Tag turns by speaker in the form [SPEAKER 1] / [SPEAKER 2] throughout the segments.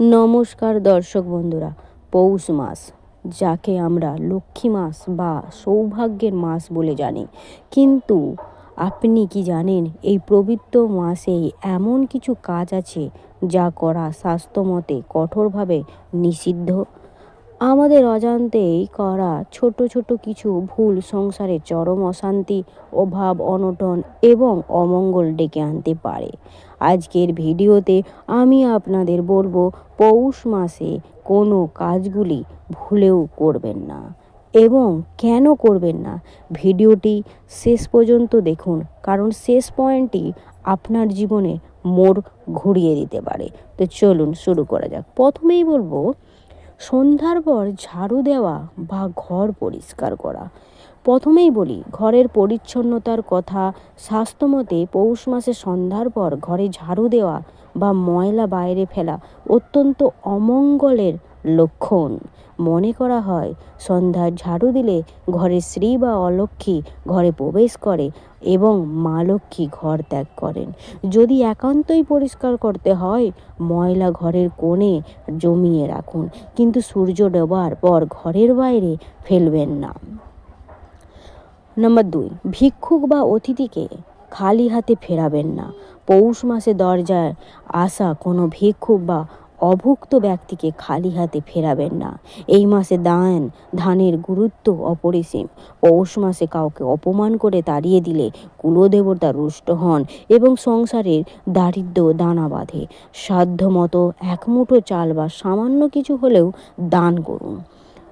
[SPEAKER 1] নমস্কার দর্শক বন্ধুরা, পৌষ মাস, যাকে আমরা লক্ষ্মী মাস বা সৌভাগ্যের মাস বলে জানি। কিন্তু আপনি কি জানেন, এই পবিত্র মাসে এমন কিছু কাজ আছে যা করা স্বাস্থ্যমতে কঠোরভাবে নিষিদ্ধ? আমাদের অজান্তেই করা ছোট ছোট কিছু ভুল সংসারে চরম অশান্তি, অভাব, অনটন এবং অমঙ্গল ডেকে আনতে পারে। আজকের ভিডিওতে আমি আপনাদের বলব, পৌষ মাসে কোনো কাজগুলি ভুলেও করবেন না। এবং কেন করবেন না? ভিডিওটি শেষ পর্যন্ত দেখুন, কারণ শেষ পয়েন্টটি আপনার জীবনে মোড় ঘুরিয়ে দিতে পারে। তো চলুন শুরু করা যাক। প্রথমেই বলব সন্ধ্যার পর ঝাড়ু দেওয়া বা ঘর পরিষ্কার করা। প্রথমেই বলি, ঘরের পরিচ্ছন্নতার কথা স্বাস্থ্যমতে পৌষ মাসে সন্ধ্যার পর ঘরে ঝাড়ু দেওয়া বা ময়লা বাইরে ফেলা অত্যন্ত অমঙ্গলের লক্ষণ। মনে করা হয়, সন্ধ্যার ঝাড়ু দিলে ঘরে শ্রী বা অলক্ষ্মী ঘরে প্রবেশ করে এবং মা লক্ষ্মী ঘর ত্যাগ করেন। যদি একান্তই পরিষ্কার করতে হয়, ময়লা ঘরের কোণে জমিয়ে রাখুন, কিন্তু সূর্য ডোবার পর ঘরের বাইরে ফেলবেন না। নম্বর দুই, ভিক্ষুক বা অতিথিকে খালি হাতে ফেরাবেন না। পৌষ মাসে দরজায় আসা কোনো ভিক্ষুক বা অভুক্ত ব্যক্তিকে খালি হাতে ফেরাবেন না। এই মাসে দান, ধানের গুরুত্ব অপরিসীম। পৌষ মাসে কাউকে অপমান করে তাড়িয়ে দিলে কুলদেবতা রুষ্ট হন এবং সংসারের দারিদ্র দানা বাঁধে। সাধ্যমতো এক মুঠো চাল বা সামান্য কিছু হলেও দান করুন।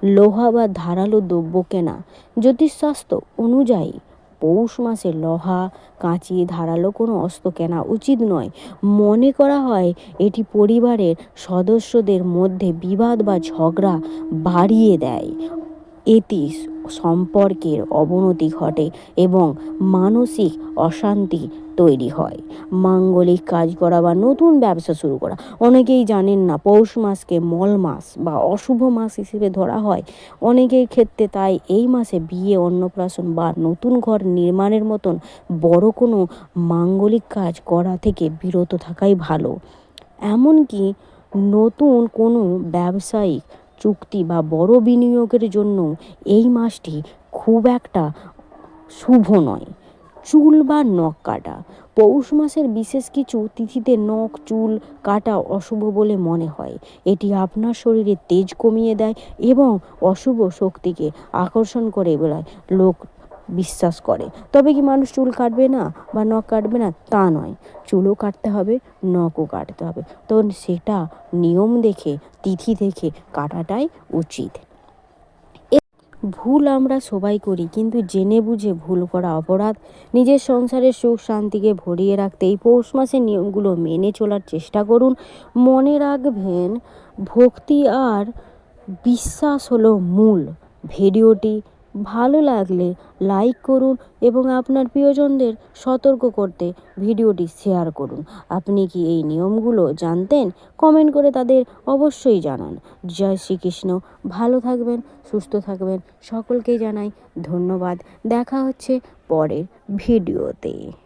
[SPEAKER 1] লোহা বা ধারালো দ্রব্য কেনা, জ্যোতিষশাস্ত্র অনুযায়ী পৌষ মাসে লোহা কাঁচি ধারালো কোনো অস্ত্র কেনা উচিত নয়। মনে করা হয়, এটি পরিবারের সদস্যদের মধ্যে বিবাদ বা ঝগড়া বাড়িয়ে দেয়। এতে সম্পর্কের অবনতি ঘটে এবং মানসিক অশান্তি তৈরি হয়। মাঙ্গলিক কাজ করা বা নতুন ব্যবসা শুরু করা। অনেকেই জানেন না পৌষ মাসকে মল মাস বা অশুভ মাস হিসেবে ধরা হয়। অনেকের ক্ষেত্রে তাই এই মাসে বিয়ে, অন্নপ্রাশন বা নতুন ঘর নির্মাণের মতন বড় কোনো মাঙ্গলিক কাজ করা থেকে বিরত থাকাই ভালো। এমনকি নতুন কোনো ব্যবসায়িক চুক্তি বা বড় বিনিয়োগের জন্য এই মাসটি খুব একটা শুভ নয়। চুল বা নখ কাটা। পৌষ মাসের বিশেষ কিছু তিথিতে নখ, চুল কাটা অশুভ বলে মনে হয়। এটি আপনার শরীরে তেজ কমিয়ে দেয় এবং অশুভ শক্তিকে আকর্ষণ করে বেড়ায় লোক বিশ্বাস করে। তবে কি মানুষ চুল কাটবে না বা নখ কাটবে না? তা নয়। চুলও কাটতে হবে, নখও কাটতে হবে। তো সেটা নিয়ম দেখে, তিথি দেখে কাটাটাই উচিত। ভুল আমরা সবাই করি, কিন্তু জেনে বুঝে ভুল করা অপরাধ। নিজের সংসারের সুখ শান্তিকে ভরিয়ে রাখতে এই পৌষ মাসের নিয়মগুলো মেনে চলার চেষ্টা করুন। মনে রাখবেন, ভক্তি আর বিশ্বাস হলো মূল। ভিডিওটি ভালো লাগলে লাইক করুন এবং আপনার প্রিয়জনদের সতর্ক করতে ভিডিওটি শেয়ার করুন। আপনি কি এই নিয়মগুলো জানতেন? কমেন্ট করে তাদের অবশ্যই জানান। জয় শ্রীকৃষ্ণ। ভালো থাকবেন, সুস্থ থাকবেন। সকলকে জানাই ধন্যবাদ। দেখা হচ্ছে পরের ভিডিওতে।